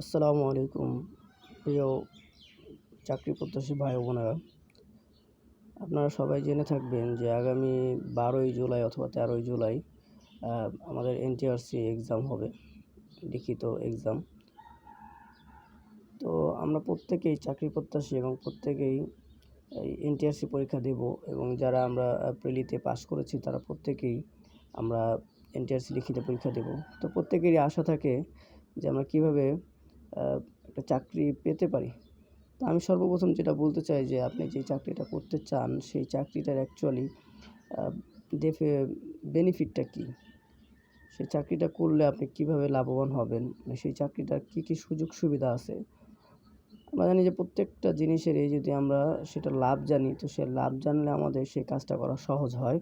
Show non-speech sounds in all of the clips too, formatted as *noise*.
আসসালামু আলাইকুম প্রিয় চাকরি প্রত্যাশী ভাই বোনেরা। আপনারা সবাই জেনে থাকবেন যে আগামী বারোই জুলাই অথবা তেরোই জুলাই আমাদের এনটিআরসি এক্সাম হবে, লিখিত এক্সাম। তো আমরা প্রত্যেকেই চাকরি প্রত্যাশী এবং প্রত্যেকেই এনটিআরসি পরীক্ষা দেব এবং যারা আমরা প্রিলিতে পাশ করেছি তারা প্রত্যেকেই আমরা এনটিআরসি লিখিত পরীক্ষা দেব। তো প্রত্যেকেরই আশা থাকে যে আমরা কীভাবে একটা চাকরি পেতে পারি। তো আমি সর্বপ্রথম যেটা বলতে চাই যে, আপনি যে চাকরিটা করতে চান, সেই চাকরিটার অ্যাকচুয়ালি ডেফে বেনিফিটটা কী? সেই চাকরিটা করলে আপনি কীভাবে লাভবান হবেন? মানে সেই চাকরিটার কী কী সুযোগ সুবিধা আছে? আমরা জানি যে প্রত্যেকটা জিনিসেরই যদি আমরা সেটা লাভ জানি, তো সে লাভ জানলে আমাদের সেই কাজটা করা সহজ হয়।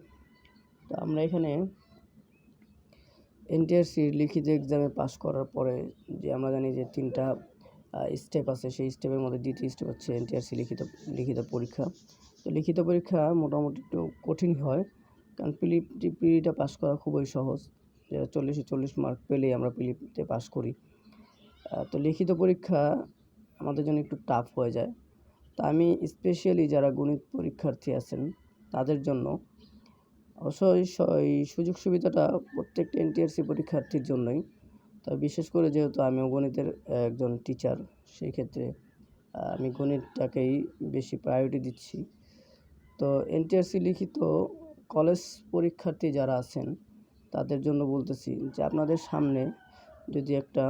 তো আমরা এখানে এনটিআরসির লিখিত এক্সামে পাস করার পরে যে আমরা জানি যে তিনটা স্টেপ আছে, সেই স্টেপের মধ্যে দ্বিতীয় স্টেপ হচ্ছে এনটিআরসি লিখিত লিখিত পরীক্ষা। তো লিখিত পরীক্ষা মোটামুটি একটু কঠিন হয়, কারণ পিলিপটি পিলিটা পাস করা খুবই সহজ। যেটা চল্লিশে চল্লিশ মার্ক পেলেই আমরা পিলিপিতে পাস করি। তো লিখিত পরীক্ষা আমাদের জন্য একটু টাফ হয়ে যায়। তা আমি স্পেশালি যারা গণিত পরীক্ষার্থী আছেন, তাদের জন্য অবশ্যই এই সুযোগ সুবিধাটা প্রত্যেকটা এনটিআরসি পরীক্ষার্থীর জন্যই। তবে বিশেষ করে যেহেতু আমিও গণিতের একজন টিচার সেই ক্ষেত্রে আমি গণিতটাকেই বেশি প্রায়োরিটি দিচ্ছি। তো এনটিআরসি লিখিত কলেজ পরীক্ষার্থী যারা আছেন, তাদের জন্য বলতেছি যে আপনাদের সামনে যদি একটা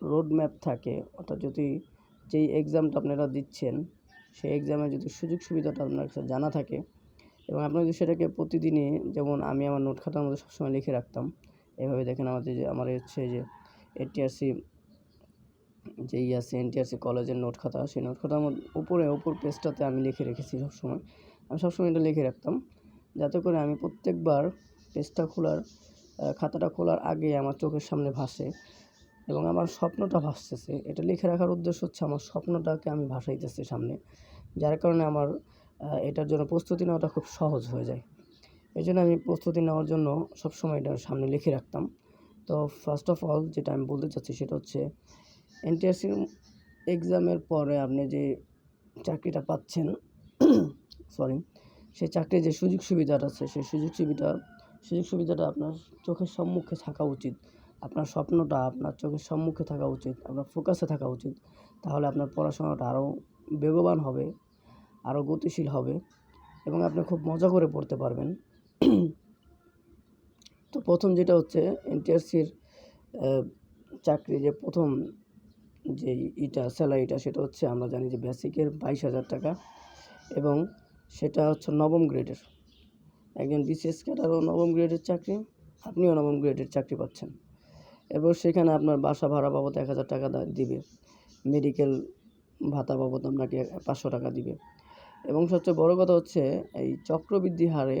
রোড ম্যাপ থাকে, অর্থাৎ যদি যেই এক্সামটা আপনারা দিচ্ছেন, সেই এক্সামে যদি সুযোগ সুবিধাটা আপনার কাছে জানা থাকে এবং আপনি যদি সেটাকে প্রতিদিনই যেমন আমি আমার নোট খাতার মধ্যে সবসময় লিখে রাখতাম, এভাবে দেখেন আমাদের যে, আমার হচ্ছে যে, এনটিআরসি যে ই আছে, এনটিআরসি কলেজের নোট খাতা, সেই নোট খাতার মধ্যে উপরে, উপর পেজটাতে আমি লিখে রেখেছি সবসময়। আমি সবসময় এটা লিখে রাখতাম। যাতে করে আমি প্রত্যেকবার পেজটা খোলার খাতাটা খোলার আগে আমার চোখের সামনে ভাসে এবং আমার স্বপ্নটা ভাসতেছে। এটা লিখে রাখার উদ্দেশ্য হচ্ছে আমার স্বপ্নটাকে আমি ভাসাইতেছি সামনে। যার কারণে আমার এটার জন্য প্রস্তুতি নেওয়াটা খুব সহজ হয়ে যায়। এই জন্য আমি প্রস্তুতি নেওয়ার জন্য সবসময় এটা সামনে লিখে রাখতাম। তো ফার্স্ট অফ অল যেটা আমি বলতে চাচ্ছি সেটা হচ্ছে এনটিআরসির এক্সামের পরে আপনি যে চাকরিটা পাচ্ছেন *coughs* সরি সেই চাকরির যে সুযোগ সুবিধাটা আছে, সেই সুযোগ সুবিধা, সুযোগ সুবিধাটা আপনার চোখের সম্মুখে থাকা উচিত। আপনার স্বপ্নটা আপনার চোখের সম্মুখে থাকা উচিত, আপনার ফোকাসে থাকা উচিত। তাহলে আপনার পড়াশোনাটা আরও বেগবান হবে। আরও গতিশীল হবে এবং আপনি খুব মজা করে পড়তে পারবেন। তো প্রথম যেটা হচ্ছে এনটিআরসির চাকরি যে প্রথম যে ইটা স্যালারিটা সেটা হচ্ছে আমরা জানি যে বেসিকের বাইশ হাজার টাকা এবং সেটা হচ্ছে নবম গ্রেডের একজন বিসিএস ক্যাডারও নবম গ্রেডের চাকরি, আপনিও নবম গ্রেডের চাকরি পাচ্ছেন। এরপর সেখানে আপনার বাসা ভাড়া বাবদ এক হাজার টাকা দিবে। মেডিকেল ভাতা বাবদ আপনাকে পাঁচশো টাকা দিবে। এবং সবচেয়ে বড় কথা হচ্ছে, এই চক্রবৃদ্ধি হারে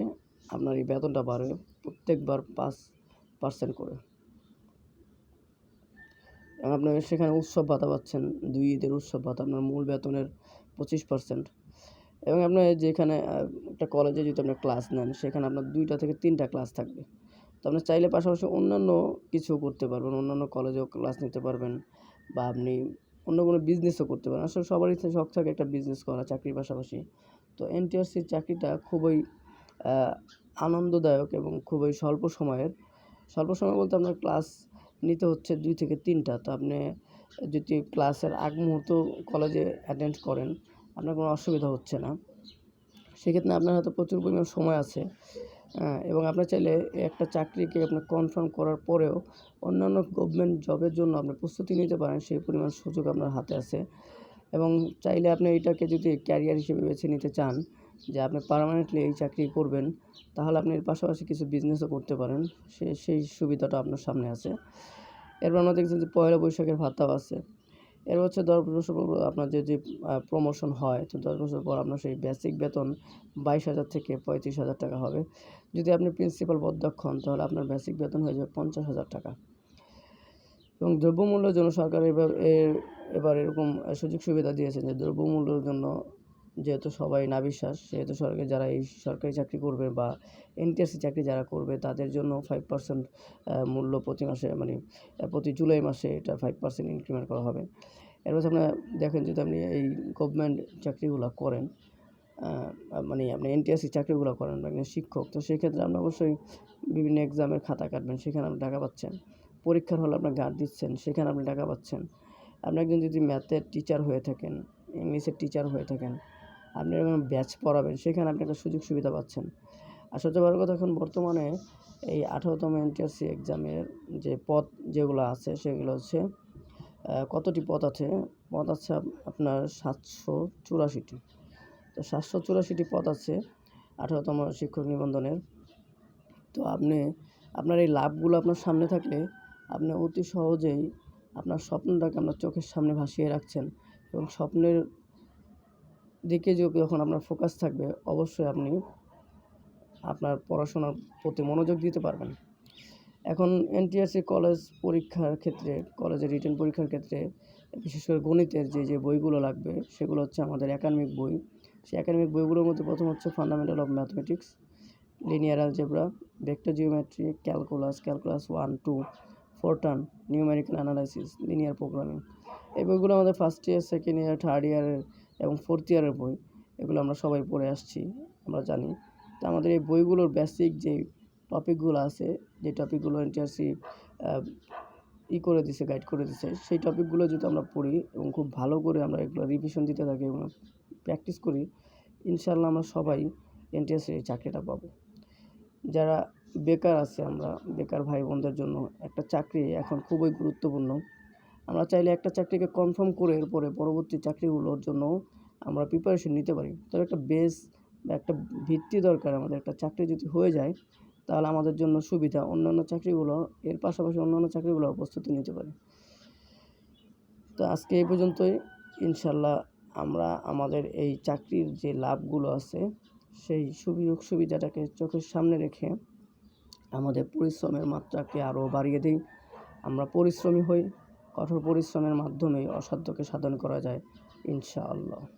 আপনার এই বেতনটা বাড়বে প্রত্যেকবার পাঁচ পার্সেন্ট করে। এবং আপনি সেখানে উৎসব ভাতা পাচ্ছেন, দুই ঈদের উৎসব ভাতা, আপনার মূল বেতনের পঁচিশ পার্সেন্ট এবং আপনার যেখানে একটা কলেজে যদি আপনি ক্লাস নেন, সেখানে আপনার দুইটা থেকে তিনটা ক্লাস থাকবে। তো আপনি চাইলে পাশাপাশি অন্যান্য কিছু করতে পারবেন, অন্যান্য কলেজেও ক্লাস নিতে পারবেন বা আপনি অন্য কোনো বিজনেসও করতে পারেন আসলে সবারই শখ থাকে একটা বিজনেস করা চাকরির পাশাপাশি। তো এনটিআরসির চাকরিটা খুবই আনন্দদায়ক এবং খুবই স্বল্প সময়ের। স্বল্প সময় বলতে আপনার ক্লাস নিতে হচ্ছে দুই থেকে তিনটা। তো আপনি যদি ক্লাসের আগ মুহূর্ত কলেজে অ্যাটেন্ড করেন, আপনার কোনো অসুবিধা হচ্ছে না। সেক্ষেত্রে আপনার হাতে প্রচুর পরিমাণ সময় আছে। এবং আপনার চাইলে একটা চাকরিকে আপনি কনফার্ম করার পরেও অন্যান্য গভর্নমেন্ট জবের জন্য আপনি প্রস্তুতি নিতে পারেন, সেই পরিমাণ সুযোগ আপনার হাতে আছে। এবং চাইলে আপনি এটাকে যদি ক্যারিয়ার হিসেবে বেছে নিতে চান, যে আপনি পার্মানেন্টলি এই চাকরি করবেন, তাহলে আপনি এর পাশাপাশি কিছু বিজনেসও করতে পারেন, সে, সেই সুবিধাটা আপনার সামনে আছে। এরপর আমরা দেখছি যে পয়লা বৈশাখের ভাতাও আছে। এর হচ্ছে দশ বছর পর আপনার যদি প্রমোশন হয়, তো দশ বছর পর আপনার সেই বেসিক বেতন বাইশ হাজার থেকে পঁয়ত্রিশ হাজার টাকা হবে। যদি আপনি প্রিন্সিপাল অধ্যক্ষ হন, তাহলে আপনার বেসিক বেতন হয়ে যাবে পঞ্চাশ হাজার টাকা। এবং দ্রব্যমূল্যের জন্য সরকার এবার এবার এরকম সুযোগ সুবিধা দিয়েছে যে, দ্রব্যমূল্যের জন্য যেহেতু সবাই না বিশ্বাস, সেহেতু সরকারি যারা এই সরকারি চাকরি করবে বা এনটিআরসি চাকরি যারা করবে, তাদের জন্য ফাইভ পার্সেন্ট মূল্য প্রতি মাসে মানে প্রতি জুলাই মাসে এটা ফাইভ পার্সেন্ট ইনক্রিমেন্ট করা হবে। এর মধ্যে আপনার দেখেন যদি আপনি এই গভর্নমেন্ট চাকরিগুলো করেন মানে আপনি এনটিআরসি চাকরিগুলো করেন বা শিক্ষক, তো সেক্ষেত্রে আপনি অবশ্যই বিভিন্ন এক্সামের খাতা কাটবেন, সেখানে আপনি টাকা পাচ্ছেন। পরীক্ষার হলে আপনার গার্ড দিচ্ছেন, সেখানে আপনি টাকা পাচ্ছেন। আপনি একজন যদি ম্যাথের টিচার হয়ে থাকেন ইংলিশের টিচার হয়ে থাকেন আপনি এরকম ব্যাচ পড়াবেন, সেখানে আপনি একটা সুযোগ সুবিধা পাচ্ছেন। আর সবচেয়ে বড় কথা এখন বর্তমানে এই আঠারোতম এনটিআরসি এক্সামের যে পদ যেগুলো আছে, সেগুলো হচ্ছে কতটি পদ আছে? পদ আছে আপনার সাতশো চুরাশিটি। তো সাতশো চুরাশিটি পদ আছে আঠারোতম শিক্ষক নিবন্ধনের। তো আপনি, আপনার এই লাভগুলো আপনার সামনে থাকলে আপনি অতি সহজেই আপনার স্বপ্নটাকে আপনার চোখের সামনে ভাসিয়ে রাখছেন এবং স্বপ্নের দিকে যখন আপনার ফোকাস থাকবে, অবশ্যই আপনি আপনার পড়াশোনার প্রতি মনোযোগ দিতে পারবেন। এখন এনটিআরসি কলেজ পরীক্ষার ক্ষেত্রে কলেজের রিটার্ন পরীক্ষার ক্ষেত্রে, বিশেষ করে গণিতের যে যে বইগুলো লাগবে, সেগুলো হচ্ছে আমাদের একাডেমিক বই। সেই একাডেমিক বইগুলোর মধ্যে প্রথম হচ্ছে fundamental of mathematics linear algebra vector geometry calculus calculus one two Fortran numerical analysis linear programming এই বইগুলো আমাদের first year second year third ইয়ারের এবং ফোর্থ ইয়ারের বই, এগুলো আমরা সবাই পড়ে আসছি, আমরা জানি। তো আমাদের এই বইগুলোর বেসিক যে টপিকগুলো আছে, যে টপিকগুলো এনটিআরসি ই করে দিছে গাইড করে দিছে, সেই টপিকগুলো যদি আমরা পড়ি এবং খুব ভালো করে আমরা এগুলো রিভিশন দিতে থাকি এবং প্র্যাকটিস করি ইনশাল্লাহ আমরা সবাই এনটিএসসি এই চাকরিটা পাবো। যারা বেকার আছে আমরা, বেকার ভাই বোনদের জন্য একটা চাকরি এখন খুবই গুরুত্বপূর্ণ। আমরা চাইলে একটা চাকরিকে কনফার্ম করে এরপরে পরবর্তী চাকরিগুলোর জন্য আমরা প্রিপারেশন নিতে পারি। তবে একটা বেস বা একটা ভিত্তি দরকার আমাদের। একটা চাকরি যদি হয়ে যায়, তাহলে আমাদের জন্য সুবিধা অন্যান্য চাকরিগুলো, এর পাশাপাশি অন্যান্য চাকরিগুলোর প্রস্তুতি নিতে পারি। তো আজকে এই পর্যন্তই। ইনশাল্লাহ আমরা আমাদের এই চাকরির যে লাভগুলো আছে, সেই সুযোগ সুবিধাটাকে চোখের সামনে রেখে আমাদের পরিশ্রমের মাত্রাকে আরও বাড়িয়ে দিই। আমরা পরিশ্রমী হই কঠোর পরিশ্রমের মাধ্যমে অসাধ্যকে সাধন করা যায় ইনশাআল্লাহ।